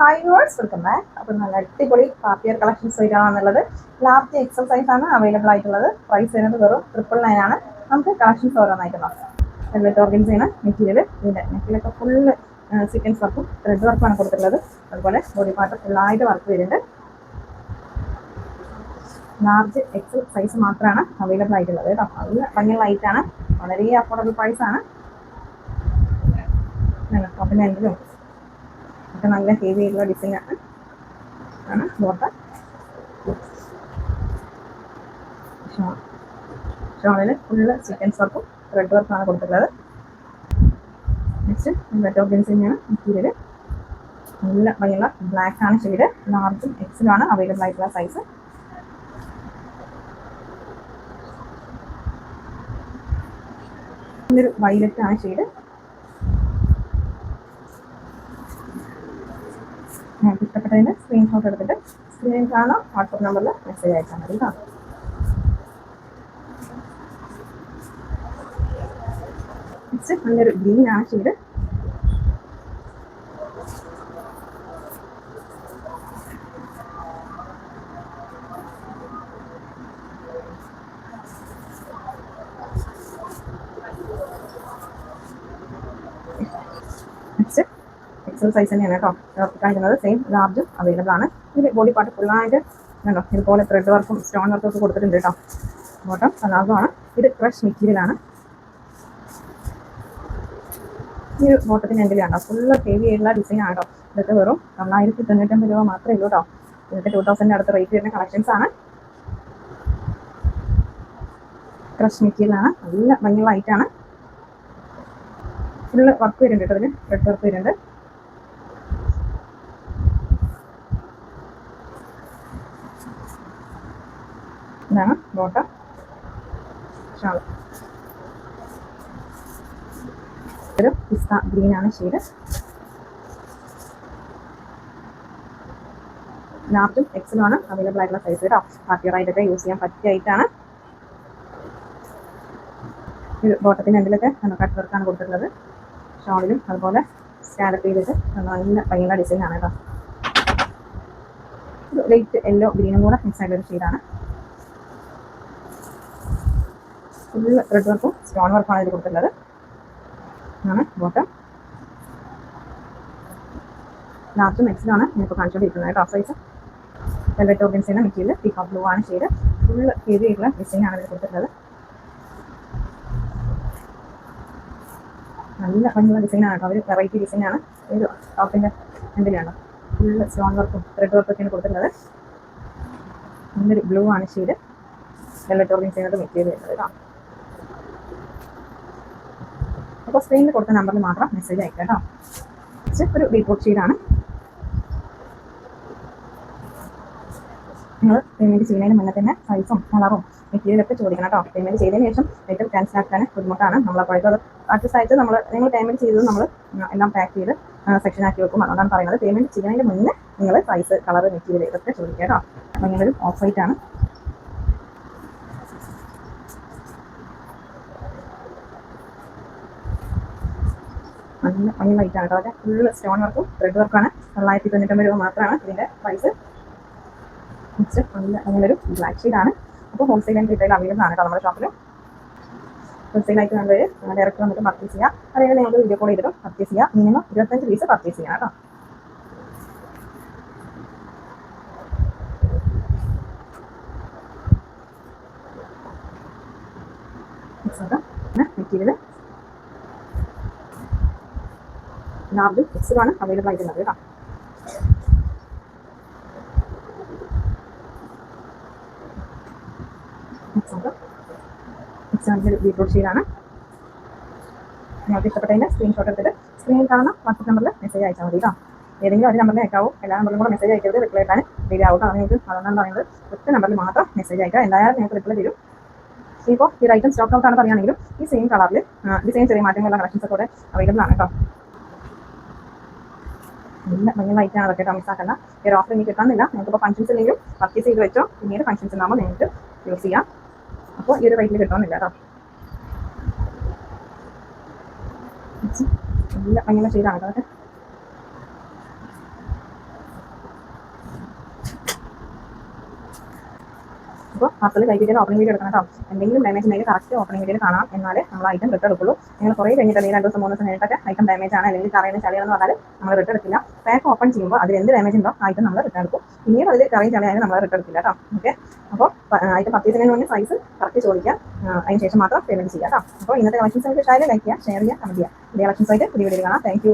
Hi words welcome back നല്ല അടിപൊളി party wear collections വരികയാണെന്നുള്ളത് ലാസ്റ്റ് എക്സസൈസ് ആണ് അവൈലബിൾ ആയിട്ടുള്ളത്. പ്രൈസ് വരുന്നത് വെറും ട്രിപ്പിൾ നയൻ ആണ്. നമുക്ക് കളക്ഷൻസ് ഓരോന്നായിട്ട് നോക്കാം. വെൽവെറ്റ് ചെയ്യുന്ന മെറ്റീരിയൽ ഇതിന്റെ മെറ്റീരിയലൊക്കെ ഫുള്ള് സീക്വൻസ് വർക്കും ത്രെഡ് വർക്കുമാണ് കൊടുത്തിട്ടുള്ളത്. അതുപോലെ ബോഡി പാർട്ട് ഫുള്ളായിട്ട് വർക്ക് വരുന്നുണ്ട് ലാർജ് എക്സൽ സൈസ് മാത്രമാണ് അവൈലബിൾ ആയിട്ടുള്ളത് കേട്ടോ. നല്ല ഭംഗി ലൈറ്റാണ് വളരെ അഫോർഡബിൾ പ്രൈസ് ആണ്. ടോപ്പിന്റെ എങ്കിലും ഒക്കെ നല്ല ഹെവി ഡിസൈൻ ആണ്. ആണ് ബോട്ട. ഷോൾ ഷോളിൽ ഫുള്ള് ചിക്കൻ വർക്കും റെഡ് വർക്കാണ് കൊടുത്തിട്ടുള്ളത്. നെക്സ്റ്റ് ബെറ്റർ തന്നെയാണ് മെറ്റീരിയൽ നല്ല ഭംഗിയുള്ള ബ്ലാക്ക് ആണ് ഷെയ്ഡ് ലാർജും എക്സലും ആണ് അവൈലബിൾ ആയിട്ടുള്ള സൈസ് ഇതൊരു വൈലറ്റ് ആണ് ഷെയ്ഡ് ഇഷ്ടപ്പെട്ടതിന് സ്ക്രീൻഷോട്ട് എടുത്തിട്ട് സ്ക്രീനിൽ കാണാം. വാട്സപ്പ് നമ്പറിൽ മെസ്സേജ് അയച്ചാൽ മതി നെക്സ്റ്റ് നല്ലൊരു ഗ്രീൻ ആ ഷെയ്ഡ് നെക്സ്റ്റ് എക്സൽ സൈസ് തന്നെയാണ് കേട്ടോ. കാണിക്കുന്നത്. സെയിം ലാർജും അവൈലബിൾ ആണ്. ഇതിൽ ബോഡി പാർട്ട് ഫുള്ളായിട്ട് കണ്ടോ? ഇതുപോലെ ത്രെഡ് വർക്കും സ്റ്റോൺ വർക്കും ഒക്കെ കൊടുത്തിട്ടുണ്ട് കേട്ടോ. ബോട്ടം പലാസമാണ് ഇത് ക്രഷ് മെറ്റീരിയലാണ് ഈ ഒരു ബോട്ടത്തിന്റെ എൻഡിൽ കണ്ടോ? ഫുള്ള് ഹെവി ആയിട്ടുള്ള ഡിസൈൻ ആണ് കേട്ടോ. ഇതൊക്കെ വെറും തൊള്ളായിരത്തി തൊണ്ണൂറ്റമ്പത് രൂപ മാത്രമേ ഉള്ളൂ കേട്ടോ. ഇതൊക്കെ ടൂ തൗസൻഡിന്റെ അടുത്ത് റേറ്റ് വരുന്ന കളക്ഷൻസ് ആണ്. ക്രഷ് മെറ്റീരിയലാണ് നല്ല ഭംഗിയുള്ള ഐറ്റാണ് ഫുള്ള് വർക്ക് വരുന്നുണ്ട് കേട്ടോ ഇതിന് റെഡ് വർക്ക് വരുന്നുണ്ട്. ഇതാണ് ബോട്ടം ഷാൾ ഒരു പിസ്ത ഗ്രീൻ ആണ് ഷെയ്ഡ്. ലാർജും എക്സലും ആണ് അവൈലബിൾ ആയിട്ടുള്ള സൈസ് കേട്ടോ. പാർട്ടിയറായിട്ടൊക്കെ യൂസ് ചെയ്യാൻ പറ്റിയായിട്ടാണ് ഇത് ബോട്ടത്തിന്റെ എന്തിലൊക്കെ കട്ട് വർക്കാണ് കൊടുത്തിട്ടുള്ളത്? ഷോളിലും അതുപോലെ സ്കാലപ്പ് ചെയ്തിട്ട് നല്ല ഭയങ്കര ഡിസൈൻ ആണ് കേട്ടോ. ലൈറ്റ് യെല്ലോ ഗ്രീനും കൂടെ മിക്സ് ആയിട്ടുള്ള ഒരു ഷെയ്ഡാണ് ഫുൾ റെഡ് വർക്കും സ്റ്റോൺ വർക്കാണ് ഇത് കൊടുത്തിട്ടുള്ളത്. ആണ് ബോട്ടം ലാസ്റ്റ് എക്സിലാണ് ഞാനിപ്പോൾ കാണിച്ചുകൊണ്ടിരിക്കുന്നത് ടാഫ് സൈസ് വെൽവെറ്റ് ഓർഗൻസിന്റെ മെറ്റീരിയൽ പീക്കോ ബ്ലൂ ആണ് ഷെയ്ഡ് ഫുൾ ഹെവി ആയിട്ടുള്ള ഡിസൈൻ ആണ് ഇത് കൊടുത്തിട്ടുള്ളത്. നല്ല ഭംഗിയുള്ള ഡിസൈനാണ് കേട്ടോ അവർ വെറൈറ്റി ഡിസൈനാണ് ഒരു ടോപ്പിന്റെ എന്തിലാണ് ഫുള്ള് സ്റ്റോൺ വർക്കും ത്രെഡ് വർക്കൊക്കെയാണ് കൊടുത്തിട്ടുള്ളത്. ഇന്നൊരു ബ്ലൂ ആണ് ഷെയ്ഡ് വെൽവെറ്റ് ഓർഗൻസ് ചെയ്യുന്നത് മെറ്റീരിയൽ വരുന്നത് കേട്ടോ അപ്പോൾ സ്ക്രീനിൽ കൊടുത്ത നമ്പറിൽ മാത്രം മെസ്സേജ് അയക്കാം കേട്ടോ ഒരു ഡീപോട്ട് ഷീഡാണ് നിങ്ങൾ പേയ്മെന്റ് ചെയ്യുന്നതിന് മുന്നേ തന്നെ സൈസും കളറും മെറ്റീരിയലൊക്കെ ചോദിക്കണം കേട്ടോ പേയ്മെന്റ് ചെയ്തതിന് ശേഷം ഐറ്റം ക്യാൻസൽ ആക്കാൻ ബുദ്ധിമുട്ടാണ്. നമ്മളപ്പോഴേക്കും അത് അഡ്ജസ്റ്റ് ആയിട്ട് നമ്മൾ നിങ്ങൾ പേയ്മെന്റ് ചെയ്തത് നമ്മൾ എല്ലാം പാക്ക് ചെയ്ത് സെക്ഷൻ ആക്കി വെക്കും അതുകൊണ്ടാണ് പറയുന്നത്. പേയ്മെന്റ് ചെയ്യുന്നതിന് മുന്നേ നിങ്ങൾ സൈസ് കളർ മെറ്റീരിയൽ ഇതൊക്കെ ചോദിക്കുക കേട്ടോ. അപ്പോൾ ഇങ്ങനൊരു ഓഫ് വൈറ്റ് ആണ്. നല്ല ഭംഗി ലൈറ്റ് ആണ് കേട്ടോ. അതൊക്കെ ഫുള്ള് സ്റ്റോൺ വർക്കും ത്രെഡ് വർക്കാണ് തൊള്ളായിരത്തി തൊണ്ണൂറ്റമ്പത് രൂപ മാത്രമാണ് ഇതിന്റെ പ്രൈസ് നെക്സ്റ്റ് നല്ല അങ്ങനൊരു ബ്ലാക്ക് ഷെയ്ഡാണ് അപ്പോൾ ഹോൾസെയിൽ ആൻഡ് റീറ്റെയിൽ അവൈലബിൾ ആണ് കേട്ടോ നമ്മുടെ ഷോപ്പിൽ ഹോൾസെയിലായിട്ട് നമ്മൾ ഡയറക്റ്റ് വന്നിട്ട് പർച്ചേസ് ചെയ്യാം. അല്ലെങ്കിൽ നിങ്ങൾക്ക് വീഡിയോ കോൾ ചെയ്തിട്ടും പർച്ചേസ് ചെയ്യാം. മിനിമം ഇരുപത്തഞ്ച് പീസ് പർച്ചേസ് ചെയ്യാം കേട്ടോ. മെറ്റീരിയൽ ലാർജ് അവൈലബിൾ ആയിട്ടുള്ളത് കേട്ടോ. എക്സാമ്പിൾ ബീട്രൂട്ട് ഷീഡാണ് നിങ്ങൾക്ക് ഇഷ്ടപ്പെട്ടതിന്റെ സ്ക്രീൻഷോട്ട് എടുത്തിട്ട് സ്ക്രീനിൽ കാണുന്ന വാട്സപ്പ് നമ്പറിൽ മെസ്സേജ് അയച്ചാൽ മതി കേട്ടോ ഏതെങ്കിലും ഒരു നമ്പറിൽ എല്ലാ നമ്പറിലും കൂടെ മെസ്സേജ് അയക്കരുത്. റിപ്ലൈ ഇട്ടാൻ ഡിലേ ആവും കേട്ടോ നിങ്ങൾക്ക് അതുകൊണ്ടാണ് പറയുന്നത് ഒറ്റ നമ്പറിൽ മാത്രം മെസ്സേജ് അയക്കുക. എന്തായാലും നിങ്ങൾക്ക് റിപ്ലൈ തരും. ഇപ്പോൾ ഈ ഐറ്റം സ്റ്റോക്ക് ഔട്ട് ആണ് പറയുകയാണെങ്കിലും ഈ സെയിം കളറിൽ ഡിസൈൻ ചെറിയ മാറ്റങ്ങളുള്ള കളക്ഷൻസ് ഒക്കെ അവൈലബിൾ ആണ് കേട്ടോ നല്ല ഭംഗി ലൈറ്റാണ് അതൊക്കെ കേട്ടോ മിസ്സാക്കണ്ട ഈ ഓഫർ ഇനി കിട്ടാനില്ല. നിങ്ങൾക്ക് ഇപ്പോൾ ഫംഗ്ഷൻസ് ഇല്ലെങ്കിലും പർച്ചേസ് ചെയ്ത് വെച്ചോ. പിന്നീട് ഫംഗ്ഷൻസ് ഉണ്ടാകുമ്പോൾ നിങ്ങൾക്ക് യൂസ് ചെയ്യാം. അപ്പോൾ ഈ ഒരു റേറ്റിൽ കിട്ടണമെന്നില്ല കേട്ടോ നല്ല ചെയ്താണ് കേട്ടോ അപ്പോൾ പാർസൽ കൈകിട്ടിയത് ഓപ്പണിംഗ് വീഡിയോ എടുക്കണം കേട്ടോ എന്തെങ്കിലും ഡാമേജ് ഉണ്ടെങ്കിൽ കറക്റ്റ് ഓപ്പണിംഗ് വീഡിയോ കാണാം. എന്നാലേ നമ്മൾ ഐറ്റം റിട്ടേൺ എടുക്കുള്ളൂ. നിങ്ങൾ കുറേ കഴിഞ്ഞിട്ട് രണ്ട് ദിവസം മൂന്ന് ദിവസം കഴിഞ്ഞിട്ടൊക്കെ ഐറ്റം ഡാമേജ് ആണ്. അല്ലെങ്കിൽ കറയുന്ന ചളിയാണെന്ന് പറഞ്ഞാൽ നമ്മൾ റിട്ടേൺ എടുക്കില്ല. പാക്ക് ഓപ്പൺ ചെയ്യുമ്പോൾ അതിൽ എന്ത് ഡാമേജ് ഉണ്ടോ ഐറ്റം നമ്മൾ റിട്ടേൺ എടുക്കും. പിന്നീട് അതിൽ കറയും ചളിയായാലും നമ്മൾ റിട്ടേൺ എടുക്കില്ല കേട്ടോ ഓക്കെ അപ്പോൾ ഐറ്റം ചെയ്യുന്നതിന് മുന്നേ സൈസ് കറക്റ്റ് ചോദിക്കാം അതിന് ശേഷം മാത്രം പേയ്മെന്റ് ചെയ്യാം കേട്ടോ അപ്പോൾ ഇന്നത്തെ കളക്ഷൻസ് നിങ്ങൾക്ക് ഇഷ്ടമായാലും ലൈക്ക് ചെയ്യുക ഷെയർ ചെയ്യുക കമന്റ് ചെയ്യുക. ഇതേ കളക്ഷൻസ് ആയിട്ട് വീഡിയോ കാണാം. താങ്ക്